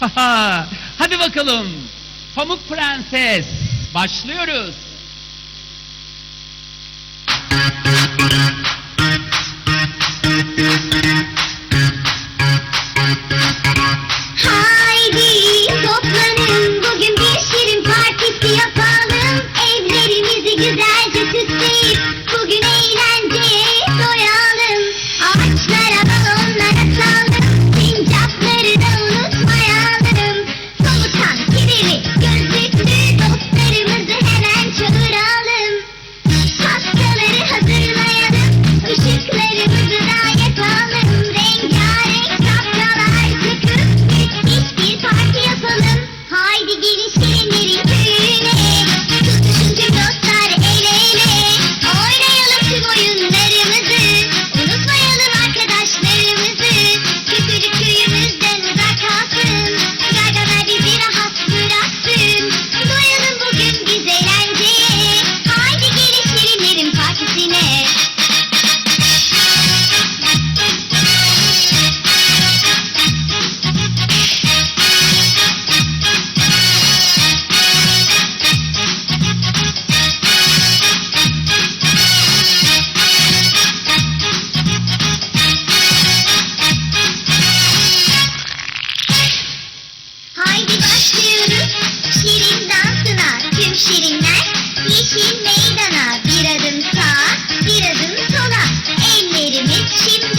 Hadi bakalım. Pamuk Prenses. Başlıyoruz. She.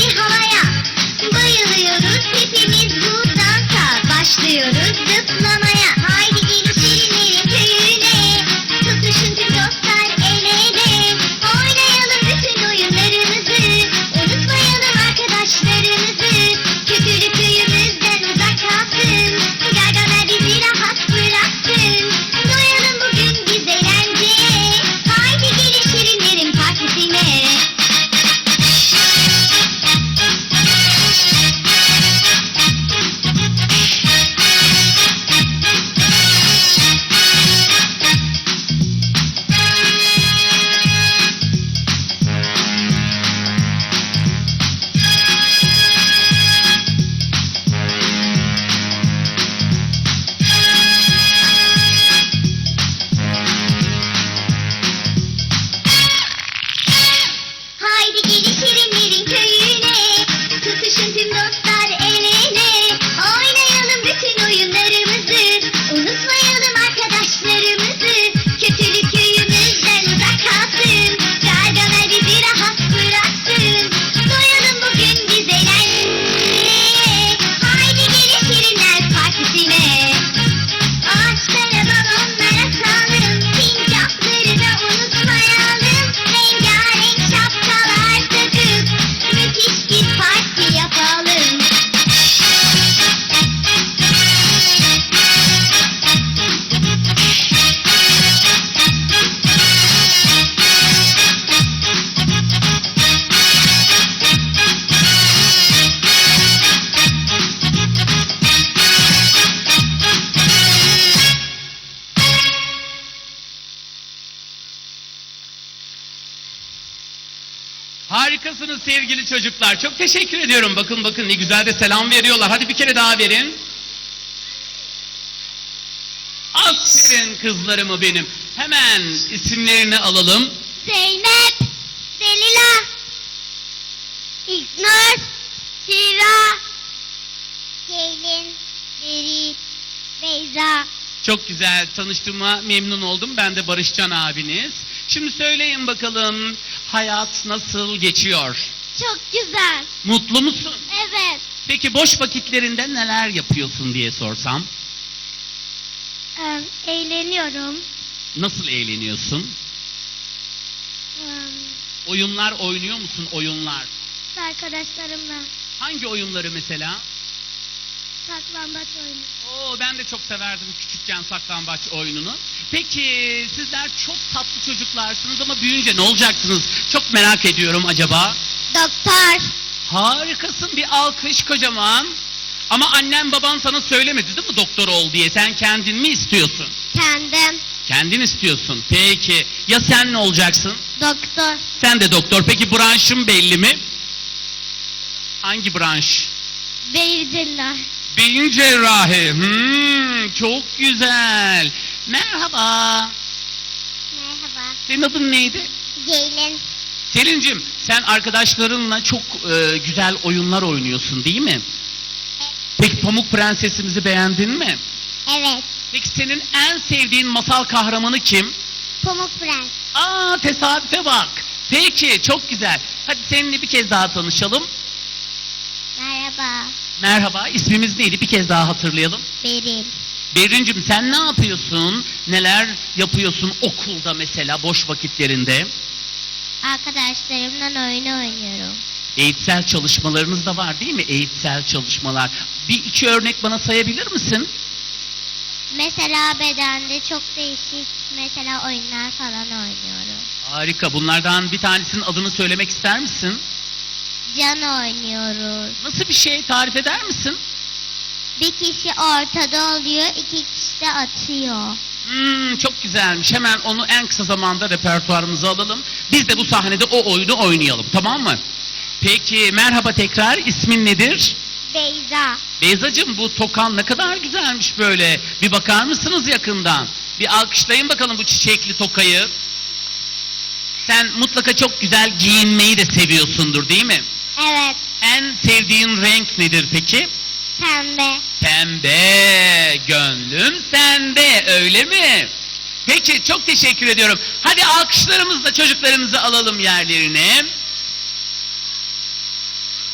Harikasınız sevgili çocuklar. Çok teşekkür ediyorum. Bakın bakın ne güzel de selam veriyorlar. Hadi bir kere daha verin. Aferin kızlarımı benim. Hemen isimlerini alalım. Zeynep Selila İknur Şira Ceylin Berit Beyza Çok güzel tanıştığıma memnun oldum. Ben de Barışcan abiniz. Şimdi söyleyin bakalım hayat nasıl geçiyor? Çok güzel Mutlu musun? Evet Peki boş vakitlerinde neler yapıyorsun diye sorsam? Em, Eğleniyorum Nasıl eğleniyorsun? Em, Oyunlar oynuyor musun? Oyunlar. Arkadaşlarımla Hangi oyunları mesela? Saklambaç oyunu Oo ben de çok severdim küçükken saklambaç oyununu. Peki sizler çok tatlı çocuklarsınız ama büyüyünce ne olacaksınız? Çok merak ediyorum acaba. Doktor Harikasın bir alkış kocaman. Ama annen baban sana söylemedi değil mi doktor ol diye? Sen kendin mi istiyorsun? Kendim Kendin istiyorsun. Peki ya sen ne olacaksın? Doktor Sen de doktor. Peki branşın belli mi? Hangi branş? Beyirciler Beyin cerrahi. Hmm, çok güzel. Merhaba. Merhaba. Senin adın neydi? Ceylin. Selin'cim sen arkadaşlarınla çok e, güzel oyunlar oynuyorsun değil mi? Peki Pamuk Prensesimizi beğendin mi? Evet. Peki senin en sevdiğin masal kahramanı kim? Pamuk Prens. Aa tesadüfe bak. Peki çok güzel. Hadi seninle bir kez daha tanışalım. Merhaba. Merhaba ismimiz neydi bir kez daha hatırlayalım. Beril. Berincim sen ne yapıyorsun? Neler yapıyorsun okulda mesela boş vakitlerinde? Arkadaşlarımla oyun oynuyorum. Eğitsel çalışmalarınız da var değil mi? Eğitsel çalışmalar. Bir iki örnek bana sayabilir misin? Mesela bedende çok değişik mesela oyunlar falan oynuyorum. Harika. Bunlardan bir tanesinin adını söylemek ister misin? Can oynuyoruz. Nasıl bir şey tarif eder misin? Bir kişi ortada oluyor, iki kişi de atıyor. Hmm, çok güzelmiş. Hemen onu en kısa zamanda repertuarımıza alalım. Biz de bu sahnede o oyunu oynayalım. Tamam mı? Peki merhaba tekrar. İsmin nedir? Beyza. Beyzacığım bu tokan ne kadar güzelmiş böyle. Bir bakar mısınız yakından? Bir alkışlayın bakalım bu çiçekli tokayı. Sen mutlaka çok güzel giyinmeyi de seviyorsundur değil mi? Evet. En sevdiğin renk nedir peki? Pembe. Pembe, gönlüm sende öyle mi? Peki çok teşekkür ediyorum. Hadi alkışlarımızla çocuklarımızı alalım yerlerine.